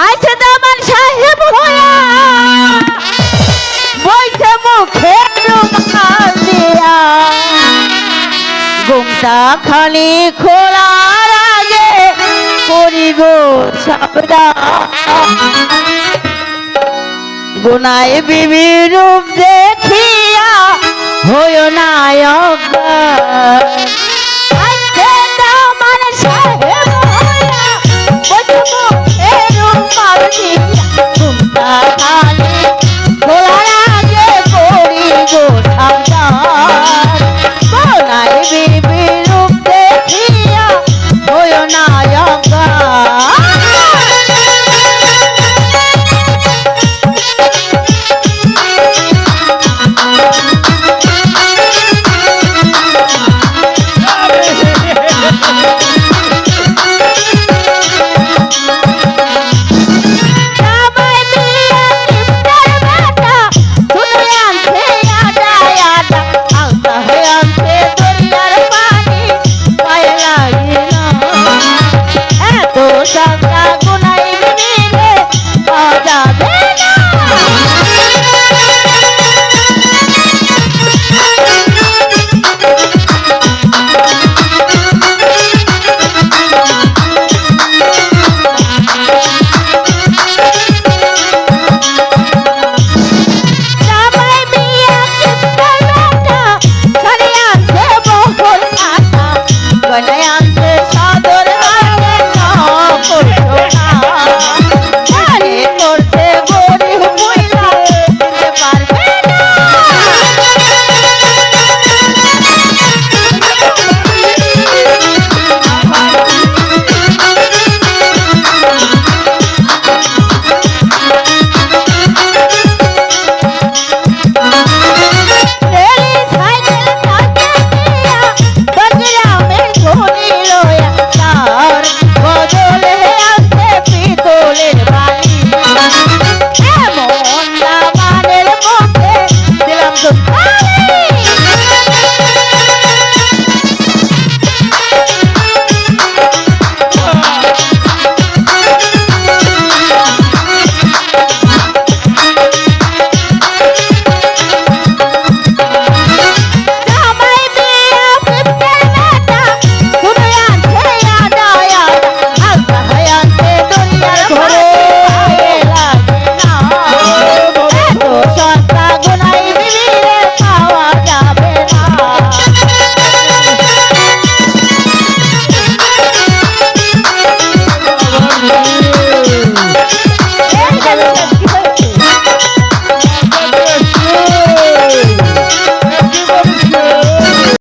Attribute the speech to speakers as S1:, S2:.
S1: আইছে দামান সাহেব হইয়া বইছে মুখে রুমাল দিয়া ঘুমটা খালি খোলার আগে করি গো সাবরা গুনায় বিবি রূপ দেখিয়া হইও নায়ক